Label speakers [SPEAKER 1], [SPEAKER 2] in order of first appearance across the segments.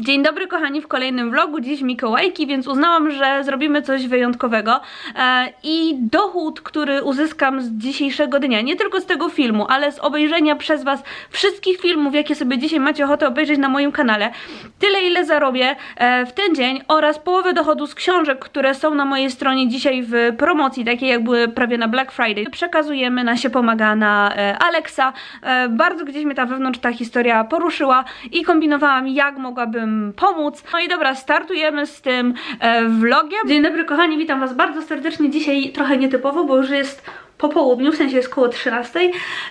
[SPEAKER 1] Dzień dobry kochani w kolejnym vlogu, dziś Mikołajki, więc uznałam, że zrobimy coś wyjątkowego. E, i dochód, który uzyskam z dzisiejszego dnia, nie tylko z tego filmu, ale z obejrzenia przez was wszystkich filmów, jakie sobie dzisiaj macie ochotę obejrzeć na moim kanale, tyle ile zarobię e, w ten dzień oraz połowę dochodu z książek, które są na mojej stronie dzisiaj w promocji, takiej jak były prawie na Black Friday, przekazujemy na się pomaga na e, Alexa. Bardzo gdzieś mnie ta wewnątrz ta historia poruszyła i kombinowałam jak mogłabym pomóc. No i dobra, startujemy z tym e, vlogiem. Dzień dobry kochani, witam was bardzo serdecznie. Dzisiaj trochę nietypowo, bo już jest po południu, w sensie jest koło 13.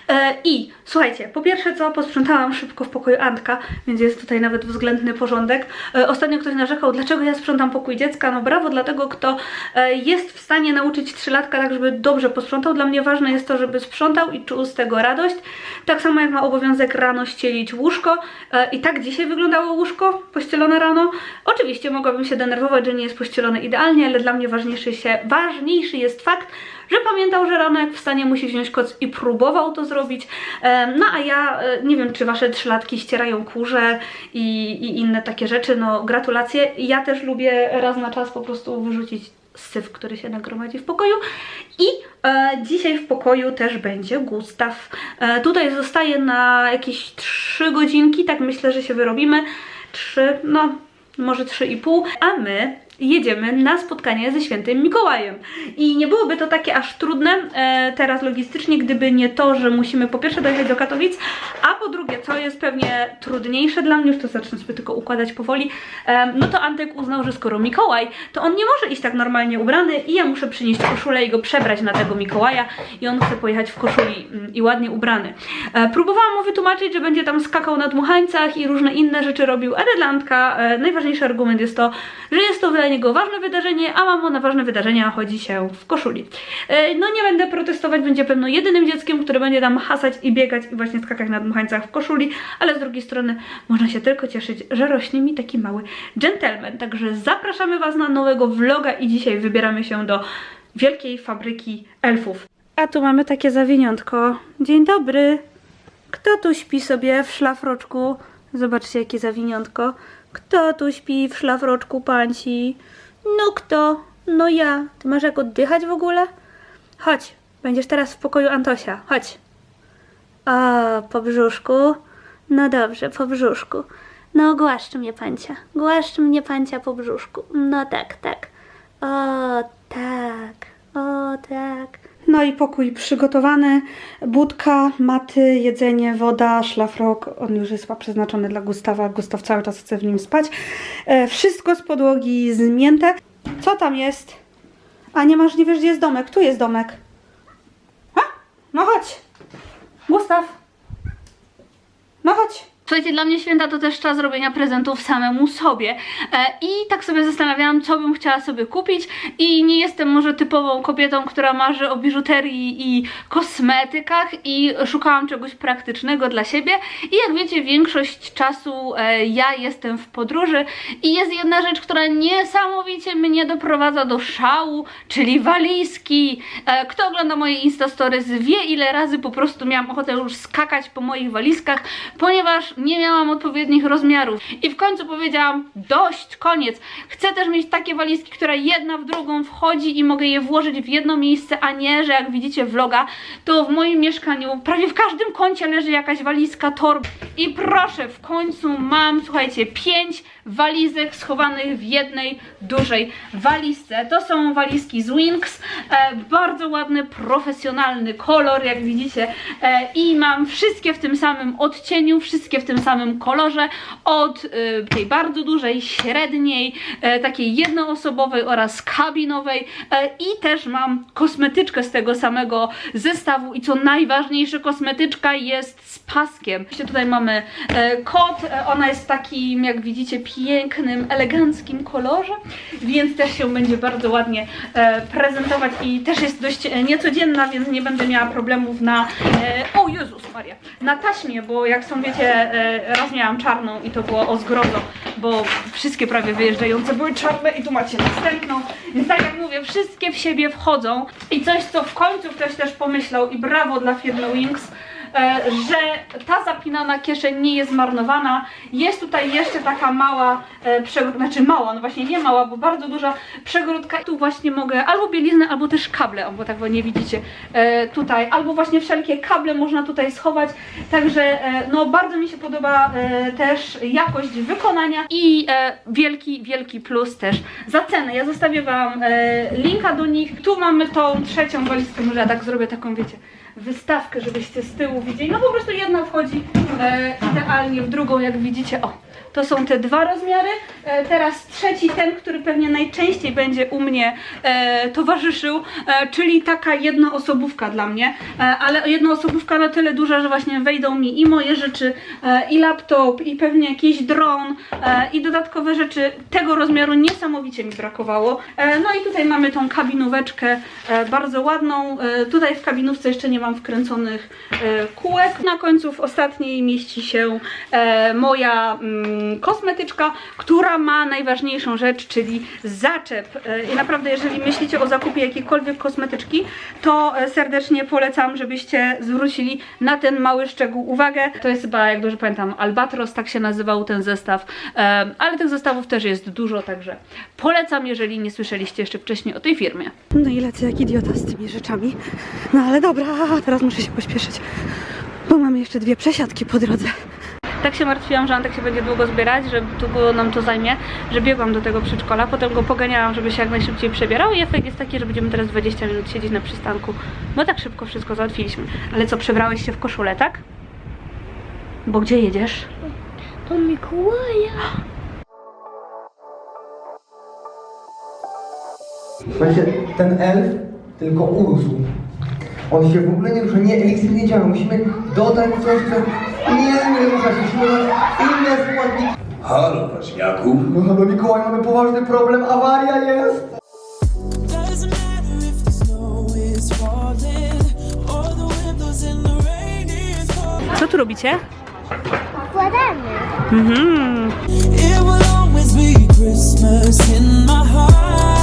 [SPEAKER 1] E, I słuchajcie, po pierwsze co, posprzątałam szybko w pokoju Antka, więc jest tutaj nawet względny porządek. E, ostatnio ktoś narzekał, dlaczego ja sprzątam pokój dziecka. No brawo dla tego, kto e, jest w stanie nauczyć trzylatka tak, żeby dobrze posprzątał. Dla mnie ważne jest to, żeby sprzątał i czuł z tego radość. Tak samo jak ma obowiązek rano ścielić łóżko. I tak dzisiaj wyglądało łóżko pościelone rano. Oczywiście mogłabym się denerwować, że nie jest pościelone idealnie, ale dla mnie ważniejszy, się, ważniejszy jest fakt, że pamiętał, że rano jak wstanie musi wziąć koc i próbował to zrobić. E, No a ja e, nie wiem, czy wasze trzylatki ścierają kurze i, i inne takie rzeczy. No gratulacje. Ja też lubię raz na czas po prostu wyrzucić syf, który się nagromadzi w pokoju. I e, dzisiaj w pokoju też będzie Gustaw. E, tutaj zostaje na jakieś 3 godzinki, tak myślę, że się wyrobimy. 3, no może 3,5, a my jedziemy na spotkanie ze świętym Mikołajem. I nie byłoby to takie aż trudne e, teraz logistycznie, gdyby nie to, że musimy po pierwsze dojechać do Katowic, a po drugie, co jest pewnie trudniejsze dla mnie, już to zacznę sobie tylko układać powoli, e, no to Antek uznał, że skoro Mikołaj, to on nie może iść tak normalnie ubrany i ja muszę przynieść koszulę i go przebrać na tego Mikołaja i on chce pojechać w koszuli mm, i ładnie ubrany. E, próbowałam mu wytłumaczyć, że będzie tam skakał na dmuchańcach i różne inne rzeczy robił, ale dla Antka e, najważniejszy argument jest to, że jest to dla niego ważne wydarzenie, a mamo na ważne wydarzenia chodzi się w koszuli. E, no nie będę protestować, będzie pewno jedynym dzieckiem, które będzie tam hasać i biegać i właśnie skakać na dmuchańcach w koszuli, ale z drugiej strony można się tylko cieszyć, że rośnie mi taki mały gentleman. Także zapraszamy Was na nowego vloga i dzisiaj wybieramy się do wielkiej fabryki elfów. A tu mamy takie zawiniątko. Dzień dobry. Kto tu śpi sobie w szlafroczku? Zobaczcie, jakie zawiniątko. Kto tu śpi w szlafroczku panci? No kto? No ja. Ty masz jak oddychać w ogóle? Chodź, będziesz teraz w pokoju Antosia. Chodź. O, po brzuszku. No dobrze, po brzuszku. No głaszcz mnie pancia. Głaszcz mnie pancia po brzuszku. No tak, tak. O, tak. O, tak. No i pokój przygotowany. Budka, maty, jedzenie, woda, szlafrok. On już jest przeznaczony dla Gustawa. Gustaw cały czas chce w nim spać. E, wszystko z podłogi zmięte. Co tam jest? A nie masz, nie wiesz gdzie jest domek? Tu jest domek. A? No chodź. Gustaw. No chodź. Słuchajcie, dla mnie święta to też czas robienia prezentów samemu sobie. E, I tak sobie zastanawiałam, co bym chciała sobie kupić. I nie jestem może typową kobietą, która marzy o biżuterii i kosmetykach. I szukałam czegoś praktycznego dla siebie. I jak wiecie, większość czasu e, ja jestem w podróży. I jest jedna rzecz, która niesamowicie mnie doprowadza do szału, czyli walizki. E, Kto ogląda moje Instastories wie, ile razy po prostu miałam ochotę już skakać po moich walizkach, ponieważ nie miałam odpowiednich rozmiarów. I w końcu powiedziałam, dość, koniec. Chcę też mieć takie walizki, które jedna w drugą wchodzi i mogę je włożyć w jedno miejsce, a nie, że jak widzicie vloga, to w moim mieszkaniu prawie w każdym kącie leży jakaś walizka, torba. I proszę, w końcu mam, słuchajcie, pięć walizek schowanych w jednej dużej walizce. To są walizki z Wings. E, bardzo ładny, profesjonalny kolor, jak widzicie. E, I mam wszystkie w tym samym odcieniu, wszystkie w tym samym kolorze. Od e, tej bardzo dużej, średniej, e, takiej jednoosobowej oraz kabinowej. E, I też mam kosmetyczkę z tego samego zestawu. I co najważniejsze, kosmetyczka jest z paskiem. Tutaj mamy e, kot. E, ona jest takim, jak widzicie, pięknym, eleganckim kolorze, więc też się będzie bardzo ładnie e, prezentować i też jest dość niecodzienna, więc nie będę miała problemów na, o Jezus Maria, na taśmie, bo jak są wiecie, raz miałam czarną i to było o zgrozo, bo wszystkie prawie wyjeżdżające były czarne i tu macie następną, więc tak jak mówię, wszystkie w siebie wchodzą i coś, co w końcu ktoś też pomyślał i brawo dla firmy Wings, że ta zapinana kieszeń nie jest zmarnowana. Jest tutaj jeszcze taka mała e, przegródka, znaczy mała, no właśnie nie mała, bo bardzo duża przegródka. Tu właśnie mogę albo bieliznę, albo też kable, albo tak wy nie widzicie e, tutaj, albo właśnie wszelkie kable można tutaj schować. Także e, no bardzo mi się podoba e, też jakość wykonania i e, wielki, wielki plus też za cenę. Ja zostawię Wam e, linka do nich. Tu mamy tą trzecią walizkę, może ja tak zrobię taką, wiecie, wystawkę, żebyście z tyłu widzieli. No po prostu jedna wchodzi e, idealnie w drugą, jak widzicie. O, to są te dwa rozmiary. E, teraz trzeci, ten, który pewnie najczęściej będzie u mnie e, towarzyszył, e, czyli taka jednoosobówka dla mnie, ale jednoosobówka na tyle duża, że właśnie wejdą mi i moje rzeczy, i laptop, i pewnie jakiś dron, i dodatkowe rzeczy. Tego rozmiaru niesamowicie mi brakowało. No i tutaj mamy tą kabinóweczkę bardzo ładną. Tutaj w kabinówce jeszcze nie mam wkręconych kółek. Na końcu w ostatniej mieści się moja mm, kosmetyczka, która ma najważniejszą rzecz, czyli zaczep. E, I naprawdę, jeżeli myślicie o zakupie jakiejkolwiek kosmetyczki, to e, serdecznie polecam, żebyście zwrócili na ten mały szczegół uwagę. To jest chyba, jak dobrze pamiętam, Albatros, tak się nazywał ten zestaw, ale tych zestawów też jest dużo, także polecam, jeżeli nie słyszeliście jeszcze wcześniej o tej firmie.
[SPEAKER 2] No i lecę jak idiota z tymi rzeczami. No ale dobra, teraz muszę się pośpieszyć, bo mamy jeszcze dwie przesiadki po drodze.
[SPEAKER 1] Tak się martwiłam, że Antek się będzie długo zbierać, że długo nam to zajmie, że biegłam do tego przedszkola, potem go poganiałam, żeby się jak najszybciej przebierał i efekt jest taki, że będziemy teraz 20 minut siedzieć na przystanku, bo tak szybko wszystko załatwiliśmy. Ale co, przebrałeś się w koszulę, tak? Bo gdzie jedziesz?
[SPEAKER 3] Do Mikołaja.
[SPEAKER 4] Słuchajcie, ten elf tylko urósł. On się w ogóle nie rusza, nie, eliksir nie działa. Musimy dodać coś, co nie rusza się. Musimy dodać inne składniki.
[SPEAKER 5] Halo, Jakub.
[SPEAKER 4] No halo Mikołaj, mamy poważny problem, awaria jest!
[SPEAKER 1] Co tu robicie?
[SPEAKER 3] Układamy.
[SPEAKER 1] Mhm.
[SPEAKER 6] It will always be Christmas in my heart.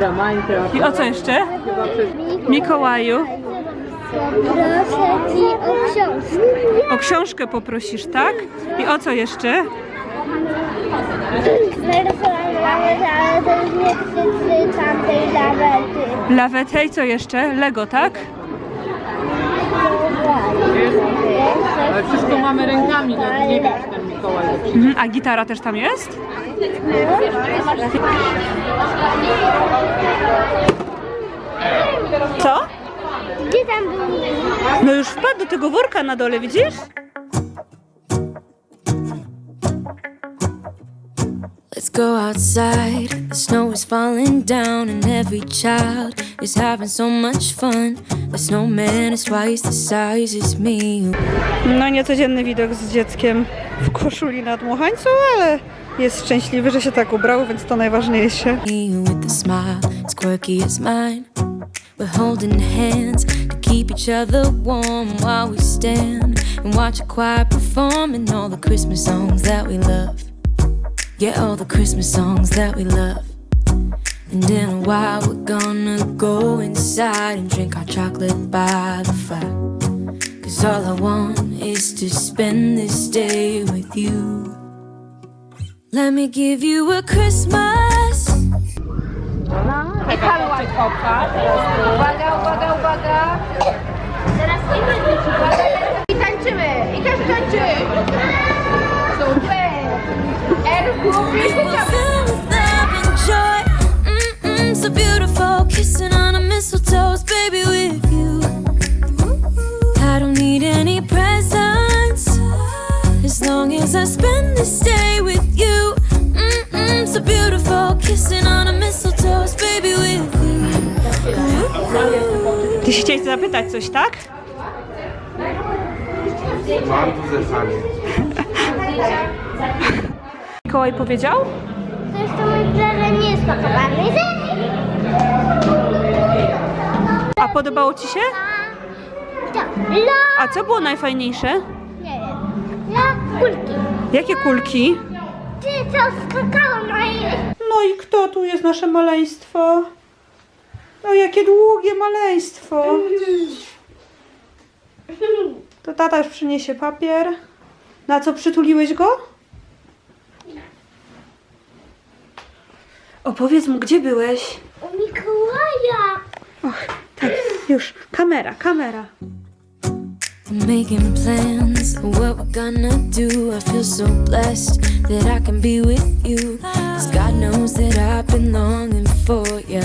[SPEAKER 7] Dobra, Minecraft.
[SPEAKER 1] I o co jeszcze? Mikołaju.
[SPEAKER 3] Proszę ci o książkę.
[SPEAKER 1] O książkę poprosisz, tak? I o co jeszcze?
[SPEAKER 3] Lawetę
[SPEAKER 1] i co jeszcze? Lego, tak?
[SPEAKER 7] Ale wszystko mamy rękami, no nie wiem, czy ten Mikołaj.
[SPEAKER 1] Mhm. A gitara też tam jest? Co?
[SPEAKER 3] Gdzie tam był?
[SPEAKER 1] No już wpadł do tego worka na dole, widzisz?
[SPEAKER 8] Let's go outside. The snow is falling down, and every child is having so much fun. The snowman is twice the size as me.
[SPEAKER 2] No niecodzienny widok z dzieckiem w koszuli na dmuchańcu, ale jest szczęśliwy, że się tak ubrał, więc to najważniejsze.
[SPEAKER 8] With a smile as quirky as mine. We're holding hands to keep each other warm while we stand and watch a choir performing all the Christmas songs that we love. Yeah, all the Christmas songs that we love. And in a while, we're gonna go inside and drink our chocolate by the fire. Cause all I want is to spend this day with you. Let me give you a Christmas.
[SPEAKER 9] I tańczymy! I każdy tańczy! Super! Erku,
[SPEAKER 8] We're filled with love and joy. Mm-mm, so beautiful, kissing on a mistletoe, baby, with you. I don't need any presents as long as I spend this day with you. Mm-mm, so beautiful, kissing on a mistletoe, baby, with you.
[SPEAKER 1] Ty się chciałeś zapytać coś, tak?
[SPEAKER 4] Mam tu zesanie.
[SPEAKER 1] Mikołaj powiedział?
[SPEAKER 3] To jest to mój prezent niespakowany.
[SPEAKER 1] A podobało ci się?
[SPEAKER 3] Tak.
[SPEAKER 1] A co było najfajniejsze?
[SPEAKER 3] nie wiem. La kulki.
[SPEAKER 1] Jakie kulki?
[SPEAKER 3] Ty to skakała na
[SPEAKER 1] No i kto tu jest nasze maleństwo? No jakie długie maleństwo. To tata już przyniesie papier. Na co przytuliłeś go? Opowiedz mu, gdzie byłeś?
[SPEAKER 3] U Mikołaja.
[SPEAKER 1] Och, tak, już. Kamera, kamera.
[SPEAKER 8] Making plans, what we're gonna do. I feel so blessed that I can be with you. Cause God knows that I've been longing for you.